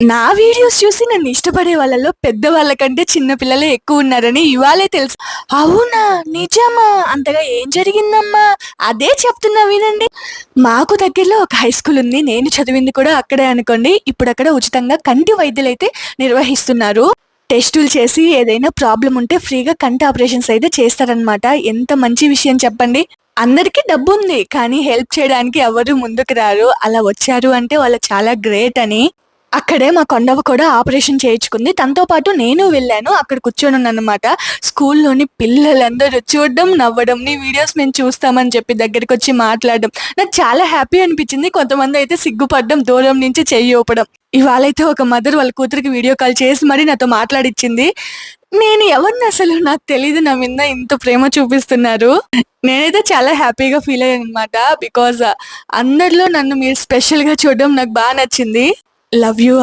నా వీడియోస్ చూసి నన్ను ఇష్టపడే వాళ్ళలో పెద్ద కంటే చిన్నపిల్లలే ఎక్కువ ఉన్నారని ఇవాళే తెలుసు. అవునా? నిజమా? అంతగా ఏం జరిగిందమ్మా? అదే చెప్తున్నా వినండి. మాకు దగ్గరలో ఒక హై స్కూల్ ఉంది. నేను చదివింది కూడా అక్కడే అనుకోండి. ఇప్పుడు అక్కడ ఉచితంగా కంటి వైద్యులు అయితే నిర్వహిస్తున్నారు. టెస్టులు చేసి ఏదైనా ప్రాబ్లం ఉంటే ఫ్రీగా కంటి ఆపరేషన్స్ అయితే చేస్తారనమాట ఎంత మంచి విషయం చెప్పండి. అందరికీ డబ్బు ఉంది. కానీ హెల్ప్ చేయడానికి ఎవరు ముందుకు రారు. అలా వచ్చారు అంటే వాళ్ళు చాలా గ్రేట్ అని. అక్కడే మా కొండవ కూడా ఆపరేషన్ చేయించుకుంది. తనతో పాటు నేను వెళ్ళాను. అక్కడ కూర్చొని ఉన్నానమాట స్కూల్లోని పిల్లలందరూ చూడడం నవ్వడం నీ వీడియోస్ మేము చూస్తామని చెప్పి దగ్గరికి వచ్చి మాట్లాడడం. నాకు చాలా హ్యాపీ అనిపించింది. కొంతమంది అయితే సిగ్గుపడడం దూరం నుంచి చెయ్యి ఊపడం. ఇవాళైతే ఒక మదర్ వాళ్ళ కూతురికి వీడియో కాల్ చేసి మరీ నాతో మాట్లాడిచ్చింది. నేను ఎవరిని అసలు నాకు తెలియదు నా మీద ఇంత ప్రేమ చూపిస్తున్నారు. నేనైతే చాలా హ్యాపీగా ఫీల్ అయ్యాను అనమాట బికాజ్ అందరిలో నన్ను మీరు స్పెషల్గా చూడడం నాకు బాగా నచ్చింది. Love you.